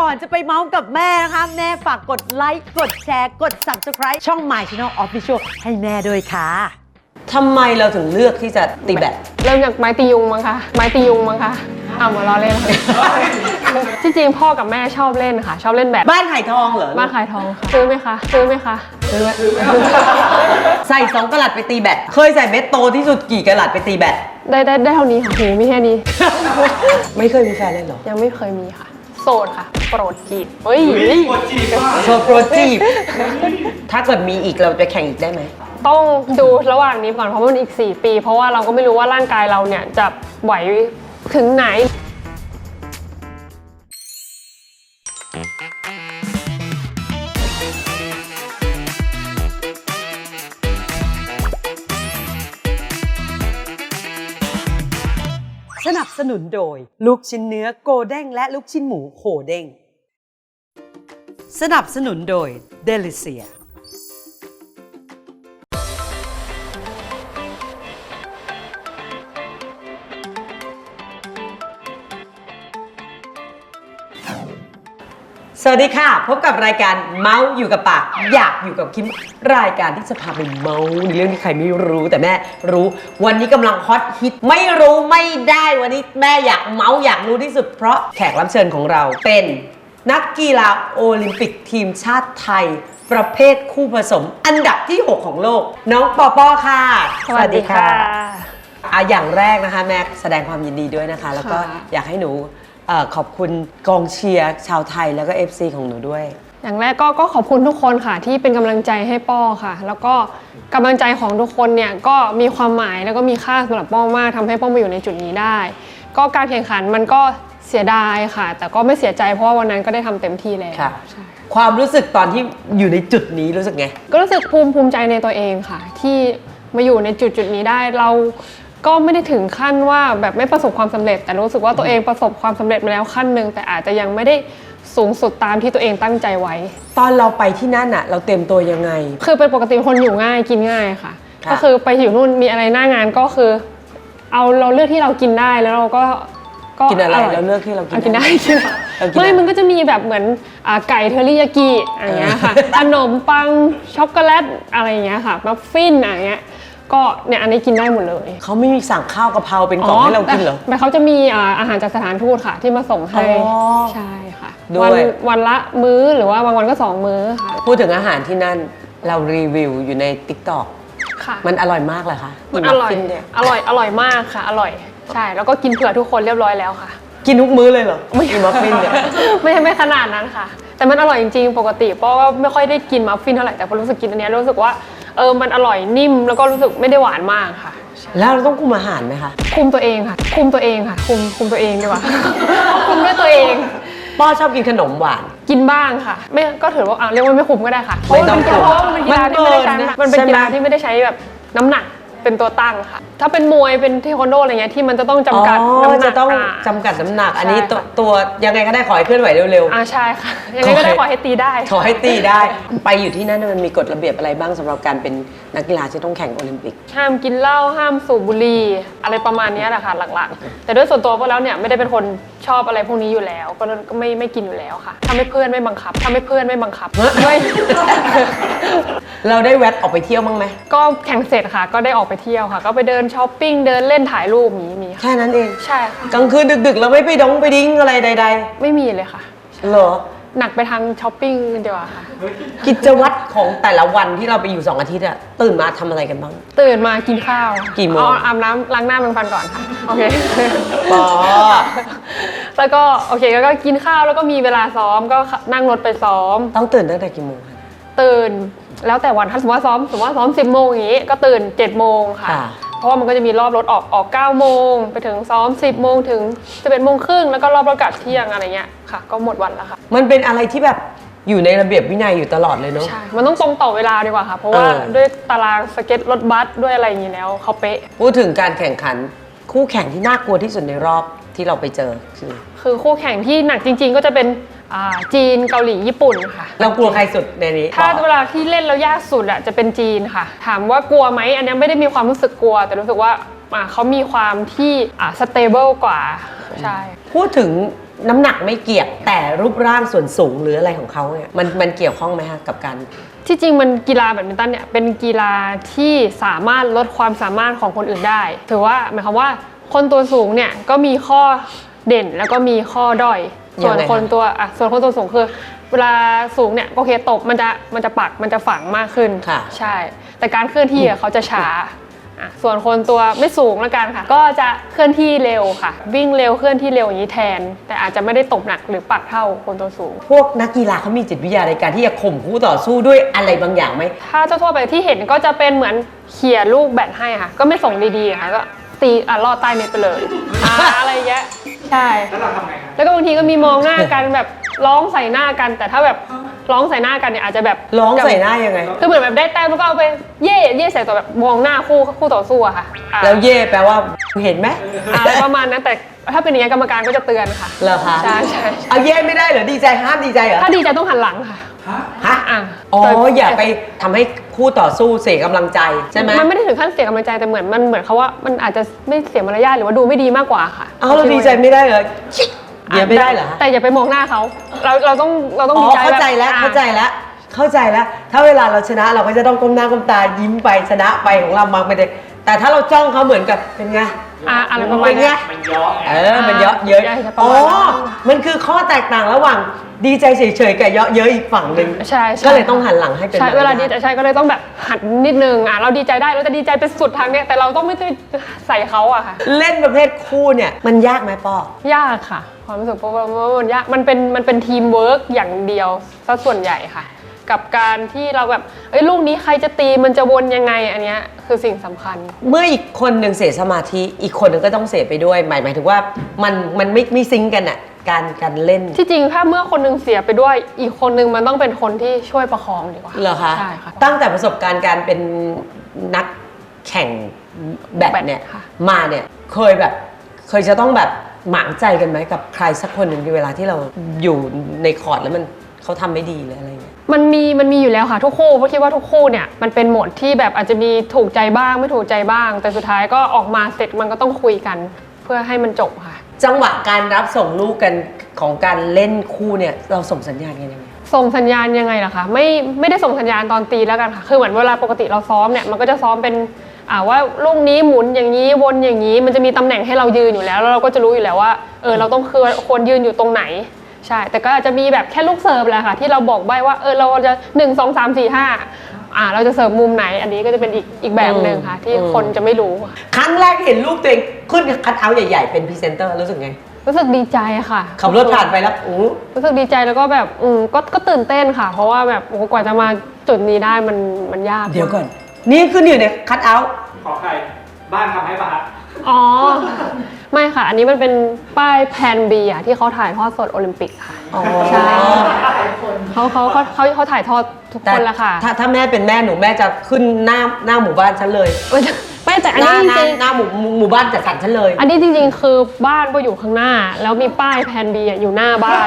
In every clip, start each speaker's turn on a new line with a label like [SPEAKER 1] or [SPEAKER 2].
[SPEAKER 1] ก่อนจะไปเมาส์กับแม่นะคะ แม่ฝากกดไลค์ กดแชร์ กด subscribe ช่อง My Channel Official ให้แม่ด้วยค่ะ
[SPEAKER 2] ทำไมเราถึงเลือกที่จะตีแบด
[SPEAKER 3] เริ่มจากไม้ตียุงมั้งคะไม้ตียุงมั้งคะอ่ามาล้อเล่นค่ะที่จริงพ่อกับแม่ชอบเล่นค่ะ ชอบเล่นแบด
[SPEAKER 2] บ้านไข่ทองเหรอ
[SPEAKER 3] บ้านขายทองค่ะซื้อไหมคะซื้อไหมคะ
[SPEAKER 2] ใส่สองกะลัดไปตีแบดเคยใส่เม็ดโตที่สุดกี่กะลัดไปตีแบด
[SPEAKER 3] ได้ได้ได้เท่านี้ค่ะหูมีแค่นี้
[SPEAKER 2] ไม่เคยมีแฟนเลยเหรอ
[SPEAKER 3] ยังไม่เคยมีค่ะ โสดค่ะ โปรดจีบเฮ้ย
[SPEAKER 2] โชว์โปรจีบ ถ้าเกิดมีอีกเราจะแข่งอีกได้ไหม
[SPEAKER 3] ต้องดูระหว่างนี้ก่อนเพราะมันอีก 4 ปี เพราะว่าเราก็ไม่รู้ว่าร่างกายเราเนี่ยจะไหวถึงไหน
[SPEAKER 1] สนับสนุนโดย ลูกชิ้นเนื้อโกเด้งและลูกชิ้นหมูโหเด้ง สนับสนุนโดยเดลิเซีย
[SPEAKER 2] วัสดีค่ะ พบกับรายการเมาส์อยู่กับปาก อยากอยู่กับคิมรายการที่จะพาไปเมาส์ในเรื่องที่ใครไม่รู้แต่แม่รู้ วันนี้กำลังฮอตฮิตไม่รู้ไม่ได้วันนี้แม่อยากเมาส์อยากรู้ที่สุด เพราะแขกรับเชิญของเราเป็นนักกีฬาโอลิมปิกทีมชาติไทย ประเภทคู่ผสม อันดับที่ 6 ของโลก น้องปอปอค่ะอะอย่างแรกนะคะแม็กแสดงความยินดีด้วยนะคะ แล้วก็
[SPEAKER 3] ค่ะ
[SPEAKER 2] อยากให้หนูเอ่อขอบคุณกองเชียร์ชาวไทยแล้วก็ FC ของหนูด้วย
[SPEAKER 3] อย่างแรกก็ก็ขอบคุณทุกคนค่ะ ที่เป็นกำลังใจให้ป้อค่ะ แล้วก็กำลังใจของทุกคนเนี่ยก็มีความหมายแล้วก็มีค่าสำหรับป้อมากทำให้ป้อมาอยู่ในจุดนี้ได้ ก็การแข่งขันมันก็เสียดายค่ะ แต่ก็ไม่เสียใจเพราะว่าวันนั้นก็ได้ทำเต็มที่แล้ว
[SPEAKER 2] ค่ะ
[SPEAKER 3] ใช่
[SPEAKER 2] ความรู้สึกตอนที่อยู่ในจุดนี้รู้สึกไง
[SPEAKER 3] ก็รู้สึกภูมิภูมิใจในตัวเองค่ะ ที่มาอยู่ในจุดจุดนี้ได้เรา ก็ไม่ได้ถึงขั้นว่าแบบไม่ประสบความสำเร็จ แต่รู้สึกว่าตัวเองประสบความสำเร็จมาแล้วขั้นหนึ่งแต่อาจจะยังไม่ได้สูงสุดตามที่ตัวเองตั้งใจไว้
[SPEAKER 2] ตอนเราไปที่นั่นอะเราเต็มตัวยังไง
[SPEAKER 3] คือเป็นปกติเป็นคนอยู่ง่ายกินง่ายค่ะ
[SPEAKER 2] ค่ะ
[SPEAKER 3] ก็คือไปอยู่นู่นมีอะไรหน้างานก็คือ เอาเราเลือกที่เรากินได้แล้วเราก็
[SPEAKER 2] กินอะไร
[SPEAKER 3] ย
[SPEAKER 2] เราเลือกที่เรากิน
[SPEAKER 3] อะกินได้กินได้
[SPEAKER 2] เรากิน
[SPEAKER 3] ไม่
[SPEAKER 2] ได้
[SPEAKER 3] มันก็จะมีแบบเหมือนอ่าไก่เทอริยากิอย่างเงี้ยค่ะขนมปังช็อกโกแลตอะไรอย่างเงี้ยค่ะมัฟฟินอะไรเงี้ย ก็เนี่ยอันนี้กินได้หมดเลย
[SPEAKER 2] เขาไม่มีสั่งข้าวกะเพราเป็นกล่องให้เรากินเหรอ
[SPEAKER 3] แต่แต่เขาจะมีอ่าอาหารจากสถานทูตค่ะ ที่มาส่งให้
[SPEAKER 2] อ๋อ
[SPEAKER 3] ใช่ค่ะ
[SPEAKER 2] ด้วย
[SPEAKER 3] วันวันละมื้อหรือว่าบางวันก็สองมื้อค่ะ
[SPEAKER 2] พูดถึงอาหารที่นั่นเรารีวิวอยู่ใน t ิ k t o k
[SPEAKER 3] ค่ะ
[SPEAKER 2] มันอร่อยมากเลยค่ะ
[SPEAKER 3] มันอร่อย
[SPEAKER 2] กินเนี่ย
[SPEAKER 3] อร่อยอร่อยมากค่ะ อร่อยใช่แล้วก็กินเผื่อทุกคนเรียบร้อยแล้วค่ะ
[SPEAKER 2] กินทุกมื้อเลยเหรอไม่กินมัฟฟินเนี่ย
[SPEAKER 3] ไม่ไม่ขนาดนั้นค่ะ แต่มันอร่อยจริงๆปกติเพราะว่าไม่ค่อยได้กินมัฟฟินเท่าไหร่แต่พอรู้สึกกินอันเนี้ยรู้สึกว่า เออมันอร่อยนิ่มแล้วก็รู้สึกไม่ได้หวานมากค่ะ
[SPEAKER 2] แล้วเราต้องคุมอาหารไหมคะ
[SPEAKER 3] คุมตัวเองค่ะ คุมตัวเองค่ะ คุมคุมตัวเองดีกว่า คุมด้วยตัวเอง
[SPEAKER 2] ป้อชอบกินขนมหวาน
[SPEAKER 3] กินบ้างค่ะ ไม่ก็ถือว่าอะเรียกว่าไม่คุมก็ได้ค่ะเพ
[SPEAKER 2] ไม่
[SPEAKER 3] ราะว่า
[SPEAKER 2] ต้อง
[SPEAKER 3] มันกีฬาเพราะว่ามันเป็นกีฬาที่ไม่ได้ใช้
[SPEAKER 2] มันเกินนะ
[SPEAKER 3] มันเป็น
[SPEAKER 2] ใช่ไหม
[SPEAKER 3] กีฬาที่ไม่ได้ใช้แบบน้ำหนัก เป็นตัวตั้งค่ะ ถ้าเป็นมวยเป็นเทควันโดอะไรเงี้ยที่มันจะต้องจำกัด
[SPEAKER 2] อ๋อ
[SPEAKER 3] น้ำหนัก
[SPEAKER 2] จะต้อง
[SPEAKER 3] อะ
[SPEAKER 2] จำกัดน้ำหนัก อันนี้
[SPEAKER 3] ใช่
[SPEAKER 2] ตัว
[SPEAKER 3] ค่ะ
[SPEAKER 2] ตัวยังไงก็ได้ขอให้เคลื่อนไหวเร็ว
[SPEAKER 3] อ่าใช่ค่ะยังไงก็ได้ขอให้ตีได้
[SPEAKER 2] ๆขอให้ตีได้ ไปอยู่ที่นั่นมันมีกฎระเบียบอะไรบ้างสำหรับการเป็นนักกีฬาที่ต้องแข่งโอลิมปิก
[SPEAKER 3] ห้ามกินเหล้าห้ามสูบบุหรี่อะไรประมาณเนี้ยแหละค่ะหลักๆ แต่ด้วยส่วนตัวพวกแล้วเนี่ยไม่ได้เป็นคนช อบอะไรพวกนี้อยู่แล้ว ก็ก็ไม่ไม่กินอยู่แล้วค่ะถ้าไม่เพื่อนไม่บังคับถ้าไม่เพื่อนไม่บังคับ
[SPEAKER 2] ฮะ
[SPEAKER 3] ไม่
[SPEAKER 2] เราได้แวะออกไปเที่ยวบ้างไหม
[SPEAKER 3] ก็แข่งเสร็จค่ะ ก็ได้ออกไปเที่ยวค่ะ ก็ไปเดินช้อปปิ้งเดินเล่นถ่ายรูปมีมีค่ะ
[SPEAKER 2] แค่นั้นเอง
[SPEAKER 3] ใช่ค่ะ
[SPEAKER 2] กลางคืนดึกๆเราไม่ไปดงไปดิ้งอะไรใด
[SPEAKER 3] ไม่มีเลยค่ะ
[SPEAKER 2] ๆ เหรอ
[SPEAKER 3] หนักไปทางช้อปปิ้งดีกว่าค่ะ
[SPEAKER 2] กิจวัตรของแต่ละวันที่เราไปอยู่สองอาทิตย์อะตื่นมาทำอะไรกันบ้าง
[SPEAKER 3] ตื่นมากินข้าว
[SPEAKER 2] กี่โมง
[SPEAKER 3] เอาอาบน้ำล้างหน้าแปรงฟันก่อนค่ะโอเค
[SPEAKER 2] ปอ
[SPEAKER 3] แล้วก็โอเคแล้วก็กินข้าวแล้วก็มีเวลาซ้อมก็นั่งรถไปซ้อม
[SPEAKER 2] ต้องตื่นตั้งแต่กี่โมงคะ
[SPEAKER 3] ตื่นแล้วแต่วันถ้าสมมติว่าซ้อมสมมติว่าซ้อม10โมงอย่างนี้ก็ตื่น7โมงค่ะ
[SPEAKER 2] ค่ะ
[SPEAKER 3] เพราะว่ามันก็จะมีรอบรถออกออก9โมงไปถึงซ้อม 10 โมงถึง11โมงครึ่งแล้วก็รอบรถกลับเที่ยงอะไรเงี้ยค่ะ ก็หมดวันแล้วค่ะ
[SPEAKER 2] มันเป็นอะไรที่แบบอยู่ในระเบียบวินัยอยู่ตลอดเลยเนาะ
[SPEAKER 3] ใช่ มันต้องตรงต่อเวลาดีกว่าค่ะ เพราะว่า
[SPEAKER 2] เออ
[SPEAKER 3] ด้วยตารางสเก็ตรถบัสด้วยอะไรอย่างนี้แล้วเขาเป๊ะ
[SPEAKER 2] พูดถึงการแข่งขัน คู่แข่งที่น่ากลัวที่สุดในรอบที่เราไปเจอคือ
[SPEAKER 3] คือคู่แข่งที่หนักจริง ๆ ก็จะเป็น อ่าจีนเกาหลีญี่ปุ่นค่ะ
[SPEAKER 2] เรากลัวใครสุดในนี้
[SPEAKER 3] ถ้า
[SPEAKER 2] บอก
[SPEAKER 3] เวลาที่เล่นแล้วยากสุดอะจะเป็นจีนค่ะ ถามว่ากลัวไหมอันเนี้ยไม่ได้มีความรู้สึกกลัว แต่รู้สึกว่าอ่าเขามีความที่อ่าสเตเบิลกว่าใช่
[SPEAKER 2] พูดถึงน้ำหนักไม่เกี่ยวแต่รูปร่างส่วนสูงหรืออะไรของเขาเนี่ยมันมันเกี่ยวข้องไหมคะกับการ
[SPEAKER 3] ที่จริงมันกีฬาแบดมินตันเนี่ยเป็นกีฬาที่สามารถลดความสามารถของคนอื่นได้ ถือว่าหมายความว่าคนตัวสูงเนี่ยก็มีข้อเด่นแล้วก็มีข้อด้อย ส่วน
[SPEAKER 2] ยังไงคะ
[SPEAKER 3] คนตัวอะส่วนคนตัวสูงคือ เวลาสูงเนี่ยโอเคตบมันจะมันจะปักมันจะฝังมากขึ้น
[SPEAKER 2] ค่ะ
[SPEAKER 3] ใช่ แต่การเคลื่อนที่อะเขาจะช้าอะส่วนคนตัวไม่สูงแล้วกันค่ะ ก็จะเคลื่อนที่เร็วค่ะ วิ่งเร็วเคลื่อนที่เร็วอย่างนี้แทน แต่อาจจะไม่ได้ตบหนักหรือปักเท่าคนตัวสูง
[SPEAKER 2] พวกนักกีฬาเขามีจิตวิทยาในการที่จะข่มคู่ต่อสู้ด้วยอะไรบางอย่างไหม
[SPEAKER 3] ถ้าทั่วๆไปที่เห็นก็จะเป็นเหมือนเขี่ยลูกแบตให้ค่ะ ก็ไม่ส่งดีๆค่ะก็ ตีอะลอดใต้เน็ตไปเลยอ่าอะไรอย่างเงี้ยใช่
[SPEAKER 4] แล้วเราทำไงครับ
[SPEAKER 3] แล้วก็บางทีก็มีมองหน้ากันแบบร้องใส่หน้ากัน แต่ถ้าแบบร้องใส่หน้ากันเนี่ยอาจจะแบบ
[SPEAKER 2] ร้องใส่หน้ายังไง
[SPEAKER 3] คือเหมือนแบบได้แต้มแล้วก็เอาไปเย่เย่ใส่ตัวแบบมองหน้าคู่คู่ต่อสู้อะค่ะอะ
[SPEAKER 2] แล้วเย่แปลว่าเห็นไหม
[SPEAKER 3] อะไรประมาณนั้นแต่ถ้าเป็นอย่างนี้ยกรรมการก็จะเตือนค่ะ
[SPEAKER 2] เหรอคะ
[SPEAKER 3] ใช่ใช่
[SPEAKER 2] เอาเย่ไม่ได้เหรอดีใจห้ามดีใจเหรอ
[SPEAKER 3] ถ้าดีใจต้องหันหลังค่ะ
[SPEAKER 4] ฮะ
[SPEAKER 2] ฮะ
[SPEAKER 3] อะ
[SPEAKER 2] อ๋อ
[SPEAKER 3] แต่
[SPEAKER 2] อย่าไปทำให้ คู่ต่อสู้เสียกำลังใจใช่ไหม
[SPEAKER 3] มันไม่ได้ถึงขั้นเสียกำลังใจแต่เหมือนมันเหมือนเขาว่ามันอาจจะไม่เสียมารยาทหรือว่าดูไม่ดีมากกว่าค่ะ
[SPEAKER 2] เอาเราดีใจไม่ได้เหรอชิอย่าไม่ได้เหรอฮะ
[SPEAKER 3] แต่อย่าไปมองหน้าเขาเราเราต้องเราต้อง
[SPEAKER 2] อ๋
[SPEAKER 3] ดี
[SPEAKER 2] อ
[SPEAKER 3] ใจ
[SPEAKER 2] เข้าใจแล้ว
[SPEAKER 3] บบ
[SPEAKER 2] เข้าใจแล้วเข้าใจแล้ว ถ้าเวลาเราชนะเราก็จะต้องก้มหน้าก้มตายิ้มไปชนะไปของเรามาไม่ได้แต่ถ้าเราจ้องเขาเหมือนกับเป็นไง
[SPEAKER 3] อะอะไรประมาณ
[SPEAKER 2] เป็นไง
[SPEAKER 3] นี้
[SPEAKER 4] มันย้อไง
[SPEAKER 2] เออ มันเยอะเยอะ
[SPEAKER 3] ใช่จะประ
[SPEAKER 2] อ๋อ
[SPEAKER 3] มาณนั้น
[SPEAKER 2] มันคือข้อแตกต่างระหว่างดีใจเฉยๆกับเยอะเยอะอีกฝั่งหนึ่ง
[SPEAKER 3] ใช่ใช่
[SPEAKER 2] ก็เลยต้องหันหลังให้เป็น
[SPEAKER 3] ใช่
[SPEAKER 2] แบบ
[SPEAKER 3] เวลาดี
[SPEAKER 2] นั้น
[SPEAKER 3] ใจใช่ก็เลยต้องแบบหันนิดนึงอะเราดีใจได้เราจะดีใจไปสุดทางเนี้ยแต่เราต้องไม่ได้ใส่เขาอะค่ะ
[SPEAKER 2] เล่นประเภทคู่เนี่ยมันยากไหมป้อ
[SPEAKER 3] ยากค่ะความรู้สึกเพราะว่ามันยากมันเป็นมันเป็นทีมเวิร์กอย่างเดียวซะส่วนใหญ่ค่ะ กับการที่เราแบบเอ้ยลูกนี้ใครจะตีมันจะวนยังไงอันเนี้ยคือสิ่งสำคัญ
[SPEAKER 2] เมื่ออีกคนหนึ่งเสียสมาธิอีกคนหนึ่งก็ต้องเสียไปด้วย หมายหมายถึงว่ามันมันไม่ไม่ซิงก์กันอะการการเล่น
[SPEAKER 3] ที่จริงถ้าเมื่อคนหนึงเสียไปด้วย อีกคนหนึงมันต้องเป็นคนที่ช่วยประคองดีกว่า
[SPEAKER 2] เหรอคะ
[SPEAKER 3] ใช่ค่ะ
[SPEAKER 2] ตั้งแต่ประสบการณ์การเป็นนักแข่งแบดเนี่ย
[SPEAKER 3] แบดค่ะ
[SPEAKER 2] มาเนี่ยเคยแบบเคยจะต้องแบบหมางใจกันไหมกับใครสักคนหนึ่งในเวลาที่เราอยู่ในคอร์ดแล้วมันเขาทำไม่ดีหรืออะไรเงี้ย
[SPEAKER 3] มันมีมันมีอยู่แล้วค่ะทุกคู่เพราะคิดว่าทุกคู่เนี่ยมันเป็นโหมดที่แบบอาจจะมีถูกใจบ้างไม่ถูกใจบ้าง แต่สุดท้ายก็ออกมาเสร็จมันก็ต้องคุยกัน เพื่อให้มันจบค่ะ
[SPEAKER 2] จังหวะการรับส่งลูกกันของการเล่นคู่เนี่ยเราส่งสัญญาณกันยังไง
[SPEAKER 3] ส่งสัญญาณยังไงล่ะคะไม่ไม่ได้ส่งสัญญาณตอนตีแล้วกันค่ะ คือเหมือนเวลาปกติเราซ้อมเนี่ยมันก็จะซ้อมเป็นอ่าว่าลูกนี้หมุนอย่างนี้วนอย่างนี้ มันจะมีตำแหน่งให้เรายืนอยู่แล้ว แล้วเราก็จะรู้อยู่แล้วว่าเออเราต้องคือควรยืนอยู่ตรงไหน ใช่ แต่ก็อาจจะมีแบบแค่ลูกเสิร์ฟแหละค่ะ ที่เราบอกใบว่าเออเราจะ1 2 3 4 5อ่าเราจะเสิร์ฟมุมไหน อันนี้ก็จะเป็นอีกอีกแบบหนึ่งค่ะ ที่
[SPEAKER 2] อืม
[SPEAKER 3] คนจะไม่รู้ค่ะ
[SPEAKER 2] ครั้งแรกเห็นลูกตัวเองขึ้นคัดเอาท์ใหญ่ๆ เป็นพรีเซนเตอร์รู้สึกไง
[SPEAKER 3] รู้สึกดีใจค่ะ
[SPEAKER 2] ขับรถผ่านไปแล้วอู้
[SPEAKER 3] รู้สึกดีใจแล้วก็แบบอืมก็ก็ตื่นเต้นค่ะ เพราะว่าแบบโอ้โหกว่าจะมาจุดนี้ได้มันมันยาก
[SPEAKER 2] เดี๋ยวก่อน นี่ขึ้นอยู่ในคัดเอาท์
[SPEAKER 4] ขอใครบ้านทำให้ปะฮะ
[SPEAKER 3] อ๋อ ไม่ค่ะ อันนี้มันเป็นป้ายแพนบีอะที่เขาถ่ายทอดสดโอลิมปิกค่ะ
[SPEAKER 2] อ๋อ
[SPEAKER 3] ใช่เขาเขาเขาเขาเขาถ่ายทอดทุกคนละค่ะ
[SPEAKER 2] ถ้าถ้าแม่เป็นแม่หนูแม่จะขึ้นหน้าหน้าหมู่บ้านฉันเลย
[SPEAKER 3] ไม่แต่อัน
[SPEAKER 2] ห
[SPEAKER 3] นี้
[SPEAKER 2] น้า
[SPEAKER 3] จ
[SPEAKER 2] หน้า
[SPEAKER 3] ริง
[SPEAKER 2] หน้าหมู่หมู่หมู่บ้านจัดสรรฉันเลย
[SPEAKER 3] ๆอันนี้จริงๆ คือบ้านก็อยู่ข้างหน้า แล้วมีป้ายแพนบีอยู่หน้าบ้าน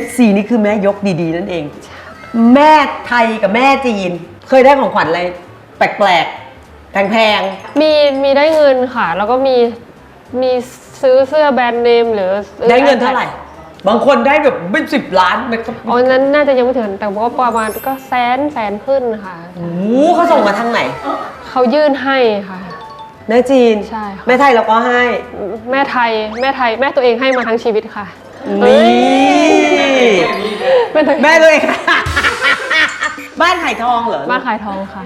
[SPEAKER 2] FC นี่คือแม่ยกดีๆ นั่นเอง แม่ไทยกับแม่จีน เคยได้ของขวัญอะไรแปลกๆ แพง
[SPEAKER 3] มีมีได้เงินค่ะ แล้วก็มีมีซื้อเสื้อแบรนด์เนมหรือซื้อ
[SPEAKER 2] ๆ ได้เงินเท่าไหร่ บางคนได้แบบเป็นสิบล้านมันก็
[SPEAKER 3] อ๋อนั้นน่าจะยังไม่ถึงแต่ว่าประมาณก็แสนแสนขึ้นค่ะ
[SPEAKER 2] โอ้โหเขาส่งมาทางไหน
[SPEAKER 3] เขายื่นให้ค่ะ
[SPEAKER 2] แม่จีน
[SPEAKER 3] ใช่ค่ะ
[SPEAKER 2] แม่ไทยเราก็ให้
[SPEAKER 3] แม่ไทยแม่ไทยแม่ตัวเองให้มาทั้งชีวิตค่ะ
[SPEAKER 2] นี่
[SPEAKER 3] แม่ตัวเอง
[SPEAKER 2] แม่เลย บ้านขายทองเหรอ
[SPEAKER 3] บ้านขายทองค่ะ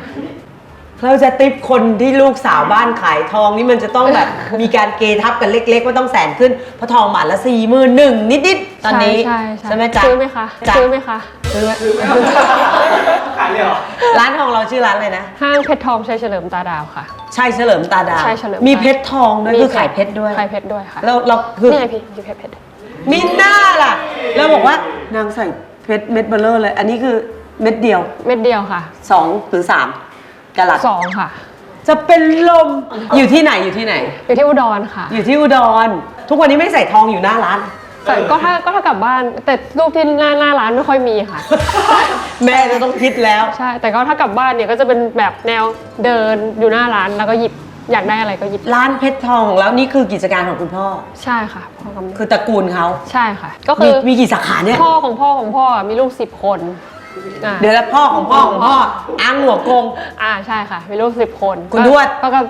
[SPEAKER 2] เราจะติปคนที่ลูกสาวบ้านขายทองนี่มันจะต้องแบบ มีการเกทับกันเล็กๆว่าต้องแสนขึ้นเพราะทองบาทละสี่หมื่นหนึ่งนิดๆตอนนี้
[SPEAKER 3] ใช่ใช่
[SPEAKER 2] ไหมจ๊ะ
[SPEAKER 3] ซื้อไหมคะ
[SPEAKER 2] จ๊ะ
[SPEAKER 3] ซื้อไหมคะ
[SPEAKER 2] ซื้อไหม
[SPEAKER 4] ขายเลยเหรอ
[SPEAKER 2] ร้านทองเราชื่อร้านอะไรนะ
[SPEAKER 3] ห้างเพชรทองชัยเฉลิมตาดาวค่ะ
[SPEAKER 2] ใช่เฉลิมตาดาว
[SPEAKER 3] ใช่เฉลิม
[SPEAKER 2] มีเพชรทองด้วยคือขายเพชรด้วย
[SPEAKER 3] ขายเพชรด้วยค่ะ
[SPEAKER 2] แล้วเราคือ
[SPEAKER 3] นี่ไงพี่มีเพชรเพชร
[SPEAKER 2] มินน่าล่ะเราบอกว่านางใส่เพชรเม็ดเบลเลอร์เลย อันนี้คือเม็ดเดียว
[SPEAKER 3] เม็ดเดียวค่ะ
[SPEAKER 2] สองหรือสาม กะลัด
[SPEAKER 3] สองค่ะ
[SPEAKER 2] จะเป็นลมอยู่ที่ไหนอยู่ที่ไหน
[SPEAKER 3] อยู่ที่อุดรค่ะ
[SPEAKER 2] อยู่ที่อุดร ทุกวันนี้ไม่ใส่ทองอยู่หน้าร้าน
[SPEAKER 3] แต่ก็ถ้าก็ถ้ากลับบ้าน แต่รูปที่หน้าหน้าร้านไม่ค่อยมีค่ะ
[SPEAKER 2] แม่จะต้องคิดแล้ว
[SPEAKER 3] ใช่ แต่ก็ถ้ากลับบ้านเนี่ยก็จะเป็นแบบแนวเดินอยู่หน้าร้านแล้วก็หยิบอยากได้อะไรก็หยิบ
[SPEAKER 2] ร้านเพชรทองของเรานี่คือกิจการของคุณพ่อ
[SPEAKER 3] ใช่ค่ะพ่อกับแม่
[SPEAKER 2] คือตระกูลเขา
[SPEAKER 3] ใช่ค่ะ ก็
[SPEAKER 2] มี
[SPEAKER 3] คือ
[SPEAKER 2] มีกี่สาขาเนี่ย
[SPEAKER 3] พ่อของพ่อของพ่อมีลูกสิบคน อ่า
[SPEAKER 2] เดี๋ยวแล้วพ่อของพ่อของพ่ออ้างหัวกง
[SPEAKER 3] อ่าใช่ค่ะ มีลูกสิบคน
[SPEAKER 2] คุณทวด
[SPEAKER 3] ก็ก็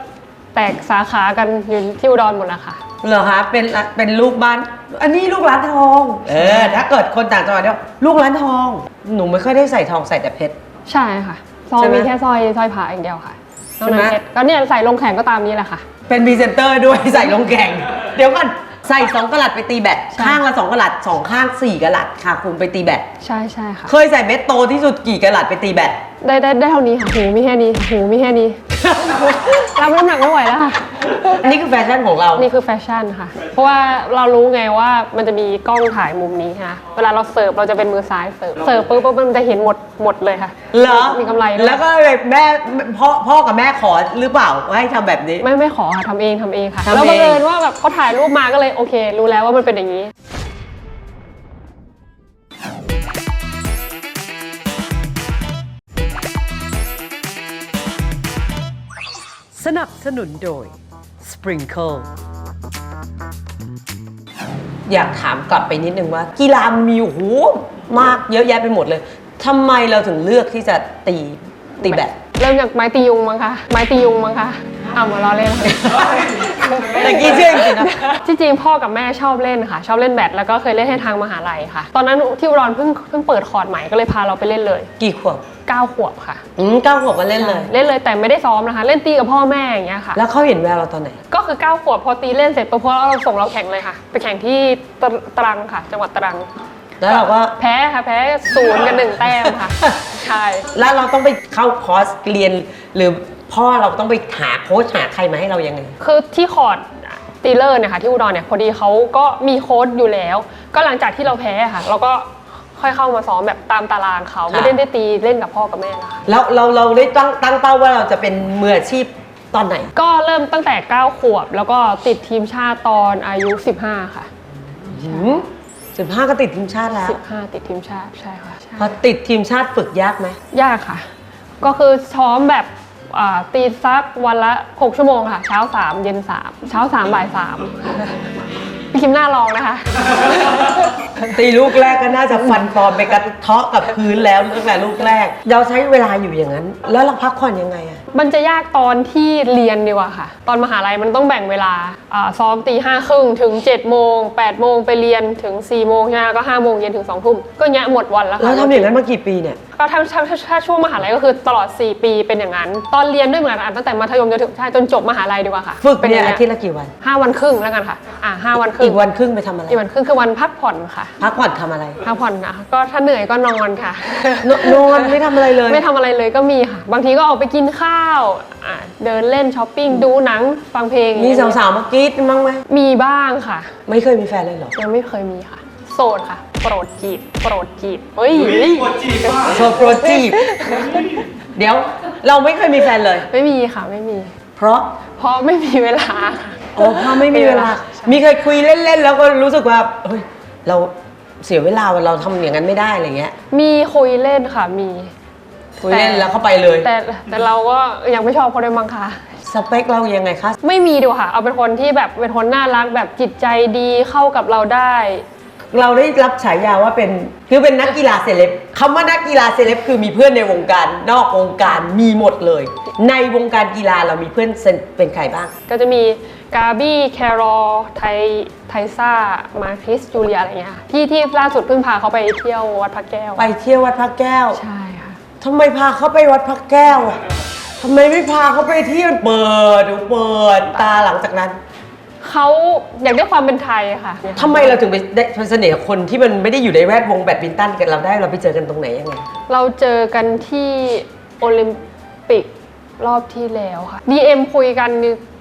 [SPEAKER 3] แตกสาขากันอยู่ที่อุดรหมดแล้วค่ะ
[SPEAKER 2] เหรอคะเป็นเป็นลูกบ้าน อันนี้ลูกร้านทอง เออ ถ้าเกิดคนต่างจังหวัดเนี่ยลูกร้านทอง หนูไม่ค่อยได้ใส่ทองใส่แต่เพชร
[SPEAKER 3] ใช่ค่ะซอง
[SPEAKER 2] ใช่ไหม
[SPEAKER 3] มีแค่สร้อยสร้อยพระอย่างเดียวค่ะนอก
[SPEAKER 2] ใช่ไหม
[SPEAKER 3] นั้นเพชรก็เนี่ยใส่ลงแข่งก็ตามนี้แหละค่ะ
[SPEAKER 2] เป็นพรีเซนเตอร์ด้วย ใส่ลงแข่ง เดี๋ยวก่อน ใส่สองกะลัดไปตีแบต
[SPEAKER 3] ใช่
[SPEAKER 2] ข้างละสองกะลัดสองข้างสี่กะลัดค่ะคุณไปตีแบต
[SPEAKER 3] ใช่ใช่ค่ะ
[SPEAKER 2] เคยใส่เม็ดโตที่สุดกี่กะลัดไปตีแบต
[SPEAKER 3] ได้ได้ได้เท่านี้ค่ะหูมีแค่นี้หูมีแค่นี้ รับน้ำหนักไม่ไหวแล้วค่ะ
[SPEAKER 2] อันนี้คือแฟชั่นของเรา
[SPEAKER 3] นี่คือแฟชั่นค่ะ เพราะว่าเรารู้ไงว่ามันจะมีกล้องถ่ายมุมนี้ค่ะ เวลาเราเสิร์ฟเราจะเป็นมือซ้ายเสิร์ฟ เสิร์ฟปุ๊บปุ๊บมันจะเห็นหมดหมดเลยค่ะ
[SPEAKER 2] เหรอ
[SPEAKER 3] มีกำไรด้วย
[SPEAKER 2] แล้วก็เลยแม่พ่อพ่อกับแม่ขอหรือเปล่าว่าให้ทำแบบนี้
[SPEAKER 3] ไม่ไม่ขอค่ะทำเองทำเองค่ะ
[SPEAKER 2] ทำเอง
[SPEAKER 3] แล้วบังเอิญว่าแบบเขาถ่ายรูปมาก็เลยโอเค รู้แล้วว่ามันเป็นอย่างนี้
[SPEAKER 1] สนับสนุนโดย Sprinkle
[SPEAKER 2] อยากถามกลับไปนิดนึงว่า กีฬามีโอ้โหมากเยอะแยะไปหมดเลยทำไมเราถึงเลือกที่จะตีตีแบด
[SPEAKER 3] เริ่มจากไม้ตียุงมั้งคะ ไม้ตียุงมั้งคะ อะมาล้อเล่นค่ะ
[SPEAKER 2] แต่กี้เชื่อจริงๆนะ
[SPEAKER 3] จริงๆพ่อกับแม่ชอบเล่นค่ะ ชอบเล่นแบดแล้วก็เคยเล่นให้ทางมหาลัยค่ะ ตอนนั้นที่อุดรเพิ่งเพิ่งเปิดคอร์ดใหม่ก็เลยพาเราไปเล่นเลย
[SPEAKER 2] กี่ขวบ
[SPEAKER 3] 9ขวบค่ะ
[SPEAKER 2] อืมเก้าขวบก็เล่นเลย
[SPEAKER 3] เล่นเลยแต่ไม่ได้ซ้อมนะคะ เล่นตีกับพ่อแม่อย่างเงี้ยค่ะ
[SPEAKER 2] แล้วเขาเห็นแววเราตอนไหน
[SPEAKER 3] ก็คือ9ขวบพอตีเล่นเสร็จปุ๊บพอเราส่งเราแข่งเลยค่ะ ไปแข่งที่ตรตรังค่ะ จังหวัดตรัง
[SPEAKER 2] แล้วเราก็
[SPEAKER 3] แพ้ค่ะแพ้ศูนย์กับหนึ่งแต้มค่ะ ใช่
[SPEAKER 2] แล้วเราต้องไปเข้าคอร์สเรียนหรือ พ่อเราต้องไปหาโค้ชหาใครมาให้เรายังไง
[SPEAKER 3] คือที่คอร์ดตีเลอร์เนี่ยค่ะที่อุดรเนี่ยพอดีเขาก็มีโค้ดอยู่แล้ว ก็หลังจากที่เราแพ้ค่ะ เราก็ค่อยเข้ามาซ้อมแบบตามตารางเขาไม่ได้ได้ตีเล่นกับพ่อกับแม่นะคะ
[SPEAKER 2] แล้วเราเราได้ตั้งตั้งเป้าว่าเราจะเป็นมืออาชีพตอนไหน
[SPEAKER 3] ก็เริ่มตั้งแต่ 9 ขวบ แล้วก็ติดทีมชาติตอนอายุ 15 ค่ะ
[SPEAKER 2] สิบห้าก็ติดทีมชาติแล้ว
[SPEAKER 3] 15 ติดทีมชาติใช่ค่ะใช่
[SPEAKER 2] พอติดทีมชาติฝึกยากไหม
[SPEAKER 3] ยากค่ะ ก็คือซ้อมแบบอ่า ตีสักวันละ 6 ชั่วโมงค่ะ เช้า 3 เย็น 3 เช้า 3 บ่าย 3 พี่คิมหน้าลองนะคะ
[SPEAKER 2] ตีลูกแรกก็น่าจะฟันปลอมไปกระเทาะกับพื้นแล้วตั้งแต่ลูกแรก เราใช้เวลาอยู่อย่างนั้น แล้วเราพักผ่อนยังไงอะ
[SPEAKER 3] มันจะยากตอนที่เรียนดีกว่าค่ะ ตอนมหาลัยมันต้องแบ่งเวลาอ่าซ้อมตีห้าครึ่งถึง7จ็ดโมงแปดโมงไปเรียนถึง4ี่โมงใช่ไหมก็ห้าโมงเย็นถึง2องทุ่มก็เนี้ยหมดวันแล้วค่ะ
[SPEAKER 2] เราทำอย่างนั้นมากี่ปีเนี่ย
[SPEAKER 3] ก็ถ้าถ้าถ้าถ้าช่วงมหาลัยก็คือตลอด 4 ปีเป็นอย่างนั้น ตอนเรียนด้วยเหมือนกันตั้งแต่มัธยมจนถึงใช่จนจบมหาลัยดีกว่าค่ะ
[SPEAKER 2] ฝึก
[SPEAKER 3] เป็น
[SPEAKER 2] เนี่ย
[SPEAKER 3] อาง
[SPEAKER 2] อาทิตย์ละกี่วัน
[SPEAKER 3] ห้าวันครึ่งแล้วกันค่ะอ่าห้าวันครึ่ง
[SPEAKER 2] อีกวันครึ่งไปทำอะไร
[SPEAKER 3] อีกวันครึ่งคือวันพักผ่อนค่ะ
[SPEAKER 2] พักผ่อนทำอะไร
[SPEAKER 3] พักผ่อนนะคะก็ถ้าเหนื่อยก็นอนค่ะ
[SPEAKER 2] นนอนไม่ทำอะไรเลย
[SPEAKER 3] ไม่ทำอะไรเลยก็มีค่ะ บางทีก็ออกไปกินข้าวอ่าเดินเล่นช้อปปิ้งดูหนังฟังเพลง
[SPEAKER 2] มีสาวๆมากรีดมั้งไหม
[SPEAKER 3] มีบ้างค่ะ
[SPEAKER 2] ไม่เคยมีแฟนเลยเหรอ
[SPEAKER 3] ยังไม่เคยมีค่ะ โสดค่ะ โปรดจีบโปรดจีบเฮ้ย
[SPEAKER 4] ปวดจีบว่า
[SPEAKER 2] โชว์โปรจีบ เดี๋ยวเราไม่เคยมีแฟนเลย
[SPEAKER 3] ไม่มีค่ะไม่มี
[SPEAKER 2] เพราะ
[SPEAKER 3] เพราะไม่มีเวลาค่ะ
[SPEAKER 2] โอ้พ่อไม่มีเวลา
[SPEAKER 3] ใช่
[SPEAKER 2] มีเคยคุยเล่นๆ แล้วก็รู้สึกว่าเฮ้ยเราเสียเวลาเราทำอย่างนั้นไม่ได้อะไรเงี้ย
[SPEAKER 3] มีคุยเล่นค่ะมี
[SPEAKER 2] คุยเล่น
[SPEAKER 3] แต่
[SPEAKER 2] แล้วเข้าไปเลย
[SPEAKER 3] แต่แต่เราก็ยังไม่ชอบเขาด้วยมั้งคะ
[SPEAKER 2] สเปคเรายังไงคะ
[SPEAKER 3] ไม่มีดีกว่าค่ะ เอาเป็นคนที่แบบเป็นคนน่ารักแบบจิตใจดีเข้ากับเราได้
[SPEAKER 2] เราได้รับฉายาว่าเป็นคือเป็นนักกีฬาเซเลบคำว่านักกีฬาเซเลบคือมีเพื่อนในวงการนอกวงการมีหมดเลย ในวงการกีฬาเรามีเพื่อนเป็นใครบ้าง
[SPEAKER 3] ก็จะมีกาบี้แครอลไทไทซ่า มาคริสจูเลียอะไรเงี้ยค่ะที่ที่ล่าสุดเพิ่งพาเขาไปเที่ยววัดพระแก้ว
[SPEAKER 2] ไปเที่ยววัดพระแก้ว
[SPEAKER 3] ใช่ค่ะ
[SPEAKER 2] ทำไมพาเขาไปวัดพระแก้วอะทำไมไม่พาเขาไปเที่ยวเปิดดูเปิดตาหลังจากนั้น
[SPEAKER 3] เขาอยากได้ความเป็นไทยค่ะ
[SPEAKER 2] ทำไมเราถึงไปได้เสน่ห์กับคนที่มันไม่ได้อยู่ในแวดวงแบดมินตันกันเราได้เราไปเจอกันตรงไหนยังไง
[SPEAKER 3] เราเจอกันที่โอลิมปิกรอบที่แล้วค่ะ DM คุยกัน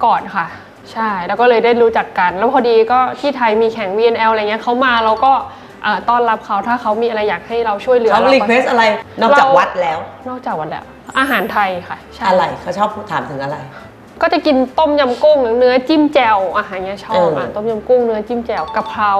[SPEAKER 3] ก่อนค่ะ ใช่ แล้วก็เลยได้รู้จักกัน แล้วพอดีก็ที่ไทยมีแข่ง VNL อะไรเงี้ยเขามาเราก็ เอ่อต้อนรับเขาถ้าเขามีอะไรอยากให้เราช่วยเหลือ
[SPEAKER 2] เขา
[SPEAKER 3] ก็
[SPEAKER 2] รีเควสอะไรนอกจากวัดแล้ว
[SPEAKER 3] นอกจากวัดแล้ว อาหารไทยค่ะใช่
[SPEAKER 2] อะไรเขาชอบพูดถามถึงอะไร
[SPEAKER 3] ก็จะกินต้มยำกุ้งเนื้อจิ้มแจ่วอาหารเงี้ยชอ
[SPEAKER 2] เอบออ่
[SPEAKER 3] อะต้มยำกุ้งเนื้อจิ้มแจ่วกะเพรา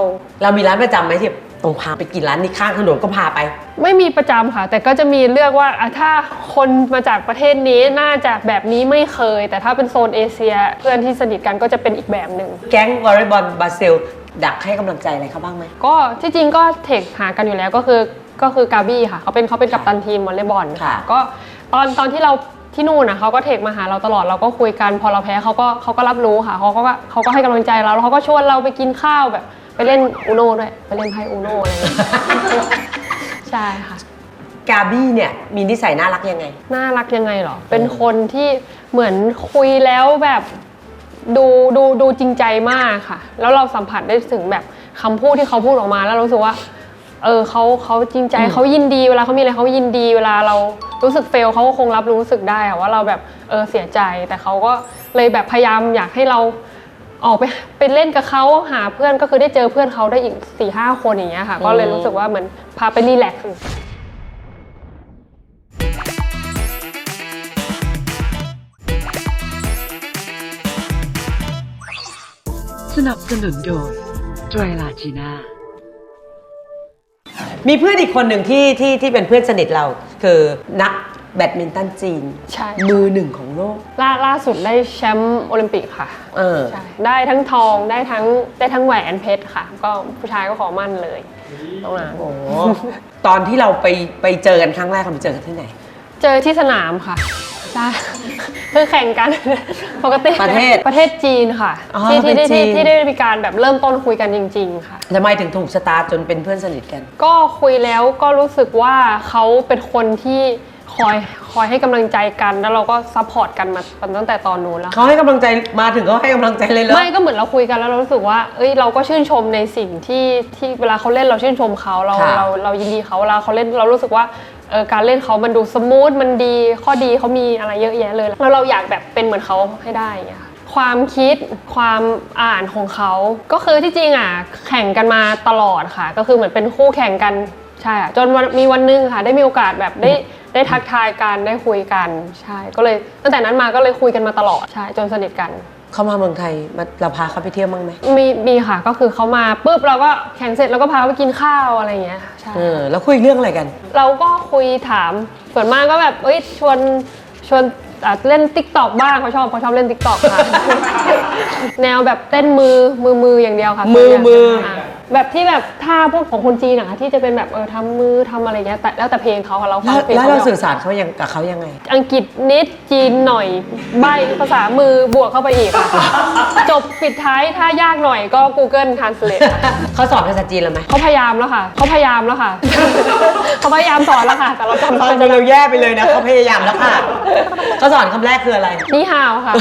[SPEAKER 2] เรามีร้านประจำไหมที่ต้องพาไปกินร้านนี้ข้างถนนก็พาไป
[SPEAKER 3] ไม่มีประจำค่ะ แต่ก็จะมีเลือกว่าอะถ้าคนมาจากประเทศนี้น่าจะแบบนี้ไม่เคย แต่ถ้าเป็นโซนเอเชีย เพื่อนที่สนิทกันก็จะเป็นอีกแบบหนึ่ง
[SPEAKER 2] แก๊งวอลเลย์บอลบราซิล ดักให้กำลังใจอะไรเขาบ้างไหม
[SPEAKER 3] ก็ที่จริงก็เทคหากันอยู่แล้วก็คือก็คือกาบี้ค่ะเขาเป็นเขาเป็นกัปตันทีมวอลเลย์บอล
[SPEAKER 2] ค่ะ
[SPEAKER 3] ก็ตอนตอนที่เราที่นู่นนะเขาก็เทคมาหาเราตลอดเราก็คุยกันพอเราแพ้เขาก็เขาก็รับรู้ค่ะเขาก็เขาก็ให้กำลังใจเราแล้วเขาก็ชวนเราไปกินข้าวแบบ ไปเล่นอูโน่ด้วยไปเล่นไพ่อูโน่อะไรอย่างเงี้ยใช่ค่ะ
[SPEAKER 2] กาบี้เนี่ยมีนิสัยน่ารักยังไง
[SPEAKER 3] น่ารักยังไงเหรอ เป็นคนที่เหมือนคุยแล้วแบบ ดูดูดูจริงใจมากค่ะ แล้วเราสัมผัสได้ถึงแบบคำพูดที่เขาพูดออกมา แล้วเรารู้สึกว่า เออเขาเขาจริงใจเขายินดีเวลาเขามีอะไรเขายินดี เวลาเรารู้สึกเฟลเขาก็คงรับรู้สึกได้อะว่าเราแบบเออเสียใจ แต่เขาก็เลยแบบพยายามอยากให้เราออกไปไปเล่นกับเขาหาเพื่อนก็คือได้เจอเพื่อนเขาได้อีกสี่ห้าคนอย่างเงี้ยค่ะ ก็เลยรู้สึกว่าเหมือนพาไปรีแลกซ์
[SPEAKER 1] นับสนุนโดยไตรลาจีน่า
[SPEAKER 2] มีเพื่อนอีกคนหนึ่งที่ที่ที่เป็นเพื่อนสนิทเราคือนักแบดมินตันจีน
[SPEAKER 3] ใช่
[SPEAKER 2] มือหนึ่งของโลก
[SPEAKER 3] ล่าล่าสุดได้แชมป์โอลิมปิกค่ะ
[SPEAKER 2] เออ
[SPEAKER 3] ใช่ได้ทั้งทองได้ทั้งได้ทั้งแหวนเพชรค่ะ ก็ผู้ชายก็ขอมั่นเลยตรงนั้น
[SPEAKER 2] โอ้โหตอนที่เราไปไปเจอกันครั้งแรกเราไปเจอกันที่ไหน
[SPEAKER 3] เจอที่สนามค่ะ ใช่คือแข่งกัน ปกติ
[SPEAKER 2] ประเทศ
[SPEAKER 3] ประเทศจีนค่ะ
[SPEAKER 2] อ๋อ
[SPEAKER 3] ที่ที่ได้
[SPEAKER 2] เป็นจี
[SPEAKER 3] ที่
[SPEAKER 2] น
[SPEAKER 3] ที่ได้มีการแบบเริ่มต้นคุยกันจริง ๆ ค่ะ
[SPEAKER 2] ทำไมถึงถูกสตาร์ทจนเป็นเพื่อนสนิทกัน
[SPEAKER 3] ก็คุยแล้วก็รู้สึกว่าเขาเป็นคนที่คอยคอยให้กำลังใจกันแล้วเราก็ซัพพอร์ตกันมาตั้งแต่ตอนนู้นแล้ว
[SPEAKER 2] เขาให้กำลังใจมาถึงเขาให้กำลังใจเลยเหรอ
[SPEAKER 3] ไม่ก็เหมือนเราคุยกันแล้วเรารู้สึกว่า เอ้ยเราก็ชื่นชมในสิ่งที่ที่เวลาเขาเล่นเราชื่นชมเขาเรา
[SPEAKER 2] ค่ะ
[SPEAKER 3] เราเรายินดีเขาเวลาเขาเล่นเรารู้สึกว่า เออการเล่นเขามันดูสมูทมันดีข้อดีเขามีอะไรเยอะแยะเลย แล้วเราอยากแบบเป็นเหมือนเขาให้ได้อย่างเงี้ยค่ะความคิดความอ่านของเขา ก็คือที่จริงอะแข่งกันมาตลอดค่ะ ก็คือเหมือนเป็นคู่แข่งกันใช่อะจนวันมีวันหนึงค่ะ ได้มีโอกาสแบบได้ได้ทักทายกันได้คุยกันใช่ก็เลยตั้งแต่นั้นมาก็เลยคุยกันมาตลอดใช่จนสนิทกัน
[SPEAKER 2] เขามาเมืองไทยมาเราพาเขาไปเที่ยวบ้างไหม
[SPEAKER 3] มีมีค่ะก็คือเขามาปุ๊บเราก็แข่งเสร็จเราก็พาไปกินข้าวอะไรอย่างเงี้ยใช่
[SPEAKER 2] เออแล้วคุยเรื่องอะไรกัน
[SPEAKER 3] เราก็คุยถามส่วนมากก็แบบเอ้ยชวนชวนอะเล่นติ๊กตอกบ้างเขาชอบเขาชอบเล่นติ๊กตอกค่ะ แนวแบบเต้นมือมือมืออย่างเดียวค่ะ
[SPEAKER 2] มือ
[SPEAKER 3] ส่วนใหญ่
[SPEAKER 2] มือะ
[SPEAKER 3] แบบที่แบบท่าพวกของคนจีนอะที่จะเป็นแบบเออทำมือทำอะไรเงี้ยแต่แล้วแต่เพลงเขาค่ะเราฟั
[SPEAKER 2] แล้
[SPEAKER 3] ง
[SPEAKER 2] ว
[SPEAKER 3] เพลง
[SPEAKER 2] แล้ว
[SPEAKER 3] เขา
[SPEAKER 2] เรา
[SPEAKER 3] ไม่ออก
[SPEAKER 2] สื่อสารเขายังกับเขายังไง
[SPEAKER 3] อังกฤษนิดจีนหน่อย ใบภาษามือบวกเข้าไปอีกค่ะจบปิดท้ายถ้ายากหน่อยก็ Google Translate ค่ะ
[SPEAKER 2] เขาสอนภาษาจีนเราไหม
[SPEAKER 3] เขาพยายามแล้วค่ะเขาพยายามแล้วค่ะ เขาพยายามสอนแล้วค่ะ แต่เราจำ
[SPEAKER 2] ตอน
[SPEAKER 3] ไม่
[SPEAKER 2] นี้
[SPEAKER 3] ได้
[SPEAKER 2] เราแย่ไปเลยนะเขาพยายามแล้วค่ะเขาสอนคำแรกคืออะไร
[SPEAKER 3] นี่ฮาวค่ะ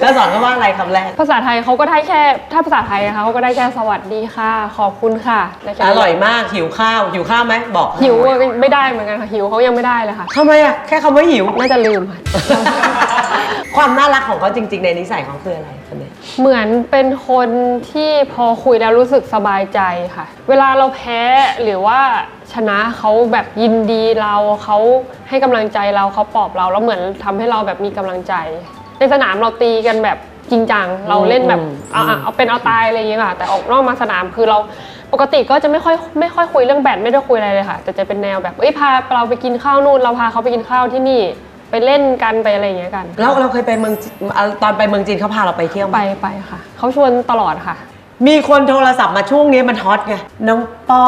[SPEAKER 2] แล้วสอนเขาว่าอะไรคำแรก
[SPEAKER 3] ภาษาไทยเขาก็ได้แค่ถ้าภาษาไทยนะคะเขาก็ได้แค่สวัสดีค่ะ ขอบคุณค่ะได้แค่
[SPEAKER 2] อ
[SPEAKER 3] นั้น
[SPEAKER 2] ร่อยมากหิวข้าวหิวข้าวไหมบอก
[SPEAKER 3] หิวไม่ได้เหมือนกันค่ะหิวเขายังไม่ได้เลยค่ะ
[SPEAKER 2] ทำไมอะแค่คำว่าหิว
[SPEAKER 3] น่าจะลืมค่ะ
[SPEAKER 2] ความน่ารักของเขาจริง ๆ ในนิสัยเขาคืออะไรคนเนี้ย
[SPEAKER 3] เหมือนเป็นคนที่พอคุยแล้วรู้สึกสบายใจค่ะ เวลาเราแพ้หรือว่าชนะเขาแบบยินดีเราเขาให้กำลังใจเราเขาปลอบเราแล้วเหมือนทำให้เราแบบมีกำลังใจ ในสนามเราตีกันแบบจริงจังเราเล่นแบบเอาเอาเอาเป็นเอาตายอะไรอย่างเงี้ยค่ะ แต่ออกนอกมาสนามคือเราปกติก็จะไม่ค่อยไม่ค่อยคุยเรื่องแบดไม่ได้คุยอะไรเลยค่ะ แต่จะเป็นแนวแบบเอ้ยพาเราไปกินข้าวนู่นเราพาเขาไปกินข้าวที่นี่ไปเล่นกันไปอะไรอย่างเงี้ยกัน
[SPEAKER 2] แล้วเราเคยไปเมืองจีนอะตอนไปเมืองจีนเขาพาเราไปเที่ยวไหม
[SPEAKER 3] ไปไปค่ะเขาชวนตลอดค่ะ
[SPEAKER 2] มีคนโทรศัพท์มาช่วงนี้มันฮอตไงน้องป้อ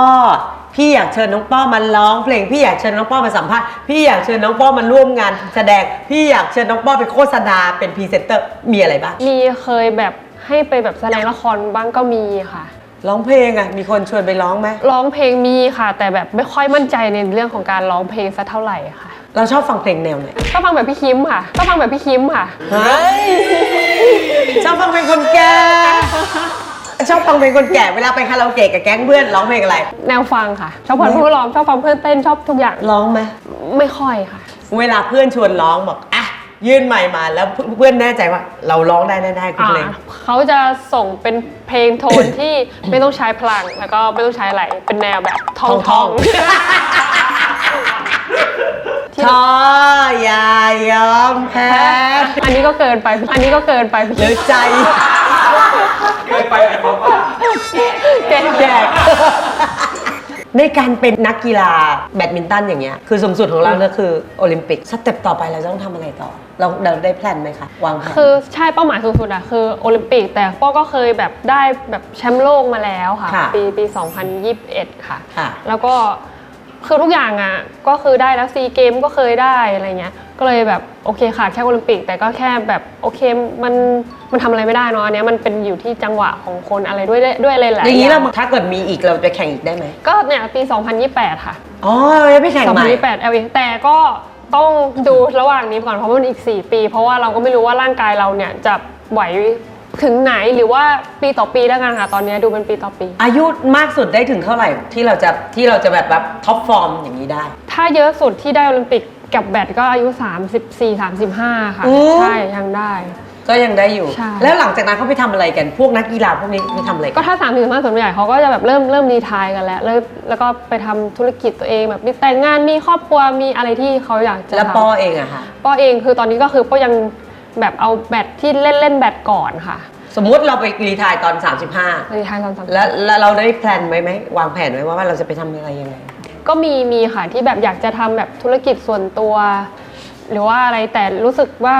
[SPEAKER 2] พี่อยากเชิญน้องป้อมาร้องเพลงพี่อยากเชิญน้องป้อมาสัมภาษณ์พี่อยากเชิญน้องป้อมาร่วมงานแสดงพี่อยากเชิญน้องป้อไปโฆษณาเป็นพรีเซนเตอร์มีอะไรบ้าง
[SPEAKER 3] มีเคยแบบให้ไปแบบแสดงละครบ้างก็มีค่ะ
[SPEAKER 2] ร้องเพลงอะมีคนชวนไปร้องไหม
[SPEAKER 3] ร้องเพลงมีค่ะ แต่แบบไม่ค่อยมั่นใจในเรื่องของการร้องเพลงสักเท่าไหร่ค่ะ
[SPEAKER 2] เราชอบฟังเพลงแนวไหน
[SPEAKER 3] ก็ฟังแบบพี่คิมค่ะก็ฟังแบบพี่คิมค่ะ
[SPEAKER 2] เฮ้ยชอบฟังเพลงคนแก่ ชอบฟังเพลงคนแก่เวลาไปคาราโอเกะกับแก๊งเพื่อนร้องเพลงอะไร
[SPEAKER 3] แนวฟังค่ะ ชอบฟังเพื่อนร้องชอบฟังเพื่อนเต้นชอบทุกอย่าง
[SPEAKER 2] ร้องไหม
[SPEAKER 3] ไม่ค่อยค่ะ
[SPEAKER 2] เวลาเพื่อนชวนร้องบอกอะยื่นไมค์มาแล้วเพื่อนแน่ใจว่า เราร้องได้แน่ๆคุณเพลง
[SPEAKER 3] อ่าเขาจะส่งเป็นเพลงโทนที่ไม่ต้องใช้พลัง แล้วก็ไม่ต้องใช้อะไรเป็นแนวแบบท่อง
[SPEAKER 2] ท่
[SPEAKER 3] ท่
[SPEAKER 2] อ
[SPEAKER 3] อง ง
[SPEAKER 2] ชออย่ายอมแพ้
[SPEAKER 3] อันนี้ก็เกินไป อันนี้ก็เกินไป
[SPEAKER 2] หรือใจ
[SPEAKER 4] เคยไปไหมครับป้า
[SPEAKER 3] แกะ
[SPEAKER 2] แจกในการเป็นนักกีฬาแบดมินตันอย่างเงี้ยคือสูงสุดของเราเนี่ยคือโอลิมปิกสเต็ปต่อไปเราจะต้องทำอะไรต่อ เราเราได้แพลนไหมคะ วางแผน
[SPEAKER 3] คือใช่เป้าหมายสูงสุดอะคือโอลิมปิก แต่ป้อก็เคยแบบได้แบบแชมป์โลกมาแล้วค่ะ
[SPEAKER 2] ค่ะ
[SPEAKER 3] ปีปี 2021 ค่ะ
[SPEAKER 2] ค่ะ
[SPEAKER 3] แล้วก็ คือทุกอย่างอะก็คือได้แล้วซีเกมก็เคยได้อะไรเงี้ยก็เลยแบบโอเคขาดแค่โอลิมปิก แต่ก็แค่แบบโอเคมันมันทำอะไรไม่ได้เนาะอันเนี้ยมันเป็นอยู่ที่จังหวะของคนอะไรด้วยด้วยอะไรหลาย
[SPEAKER 2] อย่างนี้เรา
[SPEAKER 3] อย่าง
[SPEAKER 2] ถ้าเกิดมีอีกเราจะแข่งอีกได้ไหม
[SPEAKER 3] ก็เนี่ยปี 2028 ค่ะ
[SPEAKER 2] อ๋อเราไม่แข่งใหม่
[SPEAKER 3] 2028 LA แต่ก็ต้องดูระหว่างนี้ก่อนเพราะมันอีก 4 ปี เพราะว่าเราก็ไม่รู้ว่าร่างกายเราเนี่ยจะไหว ถึงไหนหรือว่าปีต่อปีแล้วกันค่ะ ตอนนี้ดูเป็นปีต่อปี
[SPEAKER 2] อายุมากสุดได้ถึงเท่าไหร่ที่เราจะที่เราจะแบบแบบท็อปฟอร์มอย่างนี้ได้
[SPEAKER 3] ถ้าเยอะสุดที่ได้โอลิมปิกกับแบดก็อายุ 34 35 ค่ะ
[SPEAKER 2] อืม
[SPEAKER 3] ใช่ยังได้
[SPEAKER 2] ก็ยังได้อยู่
[SPEAKER 3] ใช่
[SPEAKER 2] แล้วหลังจากนั้นเขาไปทำอะไรกันพวกนักกีฬาพวกนี้ไปทำอะไร
[SPEAKER 3] ก็
[SPEAKER 2] กัน
[SPEAKER 3] ถ้า3ามถึงมาส่วนใหญ่เขาก็จะแบบเริ่มเริ่มรีไทายกันแล้วเริ่มแล้วก็ไปทำธุรกิจตัวเองแบบมีแต่งงานมีครอบครัวมีอะไรที่เขาอยากจะ
[SPEAKER 2] แล้ว
[SPEAKER 3] ทำ
[SPEAKER 2] ปอเองอะค่ะ
[SPEAKER 3] ป้อเองคือตอนนี้ก็คือป้อยัง แบบเอาแบดที่เล่นเล่นแบดก่อนค่ะ
[SPEAKER 2] สมมุติเราไปรีไทายตอน 35
[SPEAKER 3] รีไทายตอนสาม
[SPEAKER 2] แล้วแล้วเราได้แพลนไว้ไหมวางแผนไว้ว่าเราจะไปทำอะไรยังไง
[SPEAKER 3] ก็มีมีค่ะที่แบบอยากจะทำแบบธุรกิจส่วนตัว หรือว่าอะไรแต่รู้สึกว่า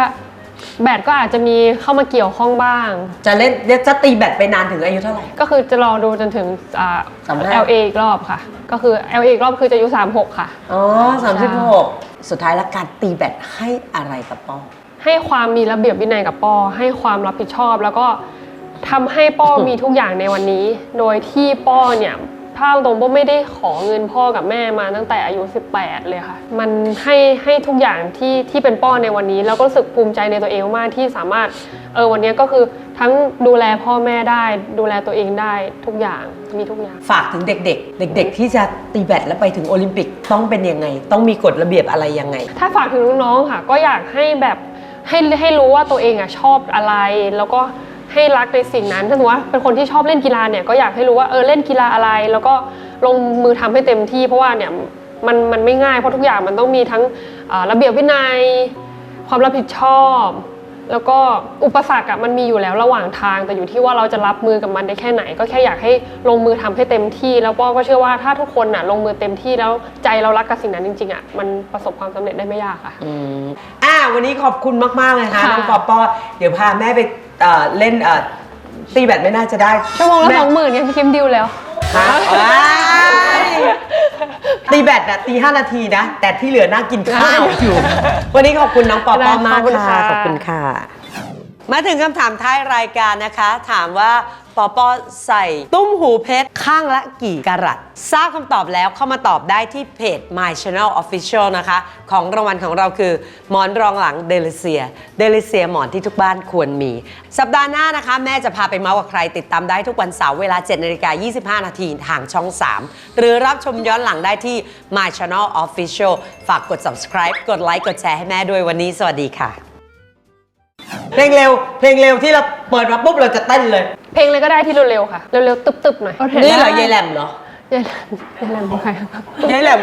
[SPEAKER 3] แบดก็อาจจะมีเข้ามาเกี่ยวข้องบ้าง
[SPEAKER 2] จะเล่นจะตีแบดไปนานถึงอายุเท่าไหร่
[SPEAKER 3] ก็คือจะรอดูจนถึงอ่า
[SPEAKER 2] สามห้า
[SPEAKER 3] LA อีกรอบค่ะ ก็คือ LA อีกรอบคือจะอายุ36 ค่ะ
[SPEAKER 2] อ๋อ 36 สุดท้ายแล้วการตีแบดให้อะไรกับป้อ
[SPEAKER 3] ให้ความมีระเบียบวินัยกับป้อให้ความรับผิดชอบ แล้วก็ทำให้ป้อมีทุกอย่างในวันนี้ โดยที่ป้อเนี่ยถ้าเอาตรงป้อไม่ได้ขอเงินพ่อกับแม่มาตั้งแต่อายุ 18 เลยค่ะ มันให้ให้ทุกอย่างที่ที่เป็นป้อในวันนี้ แล้วก็รู้สึกภูมิใจในตัวเองมากที่สามารถเออวันนี้ก็คือทั้งดูแลพ่อแม่ได้ ดูแลตัวเองได้ทุกอย่างมีทุกอย่าง
[SPEAKER 2] ฝากถึงเด็ก ๆ เด็ก ๆ ที่จะตีแบดแล้วไปถึงโอลิมปิกต้องเป็นยังไง ต้องมีกฎระเบียบอะไรยังไง
[SPEAKER 3] ถ้าฝากถึงน้องๆค่ะ ก็อยากให้แบบ ให้ให้รู้ว่าตัวเองอะชอบอะไร แล้วก็ให้รักในสิ่งนั้นถ้าสมมติว่าเป็นคนที่ชอบเล่นกีฬาเนี่ยก็อยากให้รู้ว่าเออเล่นกีฬาอะไร แล้วก็ลงมือทำให้เต็มที่เพราะว่าเนี่ยมันมันไม่ง่ายเพราะทุกอย่างมันต้องมีทั้งระเบียบวินัย ความรับผิดชอบ แล้วก็อุปสรรคอะมันมีอยู่แล้วระหว่างทาง แต่อยู่ที่ว่าเราจะรับมือกับมันได้แค่ไหน ก็แค่อยากให้ลงมือทำให้เต็มที่ แล้วป้อก็เชื่อว่าถ้าทุกคนอะลงมือเต็มที่แล้วใจเรารักกับสิ่งนั้นจริงๆอะมันประสบความสำเร็จได้ไม่ยากค่ะ
[SPEAKER 2] อืมอ่าวันนี้ขอบคุณมากๆเลยค่ะ
[SPEAKER 3] ค่ะ
[SPEAKER 2] น้องปอปอเดี๋ยวพาแม่ไปเอ่อเล่นเอ่อตีแบดไม่น่าจะได้
[SPEAKER 3] ชั่วโมงละ
[SPEAKER 2] แส
[SPEAKER 3] องหมื่นเนี่ยพี่คิมดิวแล้ว
[SPEAKER 2] ฮะว้ายตีแบดอะตีห้านาทีนะ แต่ที่เหลือนั่งกินข้าวอยู่ วันนี้ขอบคุณน้องปอปอมาก
[SPEAKER 3] ขอบคุณ
[SPEAKER 2] ค่ะ
[SPEAKER 3] ค่ะ
[SPEAKER 2] ขอบคุณค่ะ มาถึงคำถามท้ายรายการนะคะ ถามว่า ปอปอใส่ ตุ้มหูเพชร ข้างละกี่กะรัตทราบคำตอบแล้วเข้ามาตอบได้ที่เพจ My Channel Official นะคะ ของรางวัลของเราคือ หมอนรองหลังเดลิเซีย เดลิเซียหมอนที่ทุกบ้านควรมี สัปดาห์หน้านะคะ แม่จะพาไปเมาส์กับใครติดตามได้ทุกวันเสาร์เวลา7นาฬิกา25 นาทีทางช่อง 3 หรือรับชมย้อนหลังได้ที่ My Channel Official ฝากกด subscribe กดไลค์กดแชร์ให้แม่ด้วยวันนี้ สวัสดีค่ะ เพลงเร็ว เพลงเร็วที่เราเปิดมาปุ๊บเราจะเต้นเลย
[SPEAKER 3] เพลงเลยก็ได้ที่เร็วๆค่ะ เร็วๆตึบๆหน่อย
[SPEAKER 2] นี่เหรอยายแหลมเหรอ
[SPEAKER 3] ยายแหลมยายแหลมของใครครับ
[SPEAKER 2] ยายแหลม